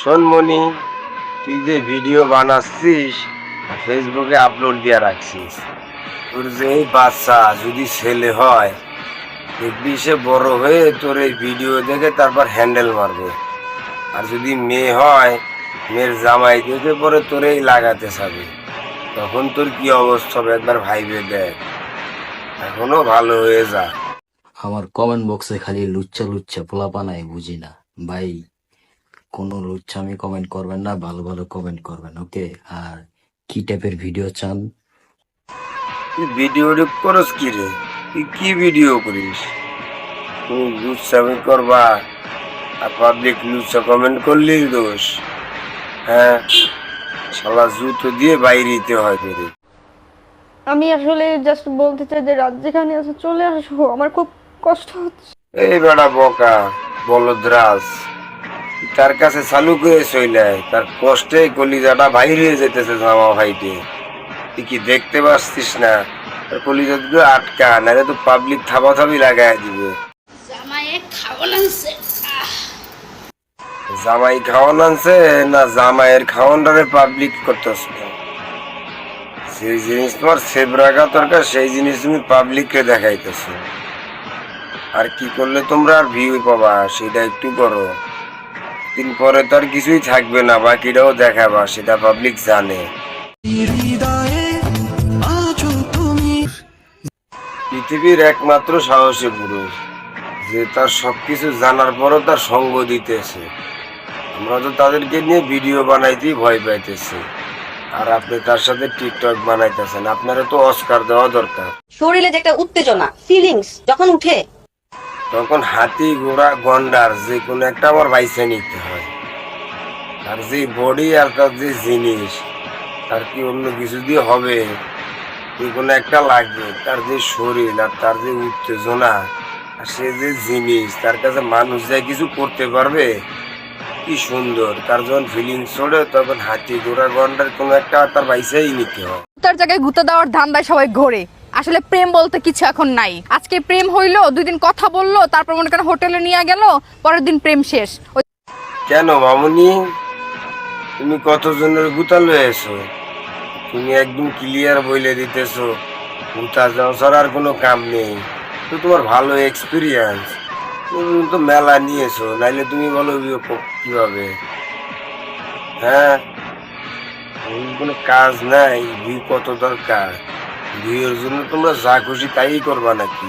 সোনমণি, তুই যে ভিডিও বানাচ্ছিস ফেসবুকে আপলোড দিয়ে রাখছিস। তোর যে এই বাচ্চা যদি ছেলে হয়, দেখবি সে বড় হয়ে তোর এই ভিডিও দেখে তারপর হ্যান্ডেল মারবে। আর যদি মেয়ে হয়, মেয়ের জামাই দেখে পরে তোরেই লাগাতে চাবে। তখন তোর কি অবস্থা হবে একবার ভাইবে দেখ। এখনও ভালো হয়ে যা। আমার কমেন্ট বক্সে খালি লুচ্চা লুচ্চা পোলাপা নাই বুঝি না ভাই কোনো লুচ্চামি কমেন্ট করবেন না ভালো ভালো কমেন্ট করবেন ওকে আর কি টাইপের ভিডিও চান? তুই ভিডিও করস কি রে? তুই কি ভিডিও করিস? তুমি লুচ্ছামি করবা আর পাবলিক লুচ্ছা কমেন্ট করলেই দোষ। হ্যাঁ? শালা জুতো দিয়ে বাইরেতে হয় বেরে আমি আসলে জাস্ট বলতে চাই যে রাত যেখানে আছে চলে আসো আমার খুব কষ্ট হচ্ছে। এই বেড়া বকা বলদ্রাস তার কাছে চালু করে চইলাই তার কষ্টে কলিজাটা বাইরে যেতেছে জামা ভাইটি। তুই কি দেখতে পাচ্ছিস না? কলিজাগুলো আটকা নাহলে তো পাবলিক থাবা থাবি লাগাই দিবে জামাই খাওয়ান আনছে না জামাইয়ের খাওয়ানটারে পাবলিক করতেছ? না সেই জিনিস তোমার সেভ রাখা দরকার সেই জিনিস তুমি পাবলিককে দেখাইতেছো। আর কি করলে তোমরা আর ভিউ পাবা সেটা একটু করো। দিন পরে তো আর কিছুই থাকবে না, বাকিটাও দেখাবা, সেটা পাবলিক জানে। পৃথিবীর একমাত্র সাহসী পুরুষ, যে তার সবকিছু জানার পরও তার সঙ্গ দিতেছে। আমরা তো তাদেরকে নিয়ে ভিডিও বানাইতেই ভয় পাইতেছি। আর আপনি তার সাথে টিকটক বানাইতেছেন আপনারা তো অস্কার দেওয়া দরকার। শরীরে যে একটা উত্তেজনা ফিলিংস যখন উঠে তখন হাতি, ঘোড়া, গন্ডার যে কোনো একটা আমার বাইসে নিতে হয়। আর যে বডি আর তার যে জিনিস, তার কি অন্য কিছু দিয়ে হবে? যে কোনো একটা লাগবে। তার যে শরীর আর তার যে উত্তেজনা আর সে যে জিনিস, তার কাছে মানুষ যা কিছু করতে পারবে? কি সুন্দর। তার যখন ফিলিংস ছড়ে তখন হাতি, ঘোড়া, গন্ডার কোনো একটা তার বাইসেই নিতে হয়। তার জায়গায় গুতা দেওয়ার ধান্দায় সবাই ঘোরে। আসলে প্রেম বলতে কিছু এখন নাই। আজকে প্রেম হইল দুই দিন কথা বলল, তারপর মনে করেন হোটেলে নিয়ে গেল, পরের দিন প্রেম শেষ। কেন মামুনি? তুমি কতজনের গুতা লয়ে এসো তুমি একদম ক্লিয়ার বইলে দিতেছো গুতা যাও আর কোনো কাম নেই। তো তোমার ভালো এক্সপিরিয়েন্স তুমি তো মেলা নিয়েছো, নাইলে তুমি বলো কীভাবে? হ্যাঁ? কোনো কাজ নাই কত দরকার? ভিউয়ের জন্য তোমরা যা খুশি তাই করবা নাকি?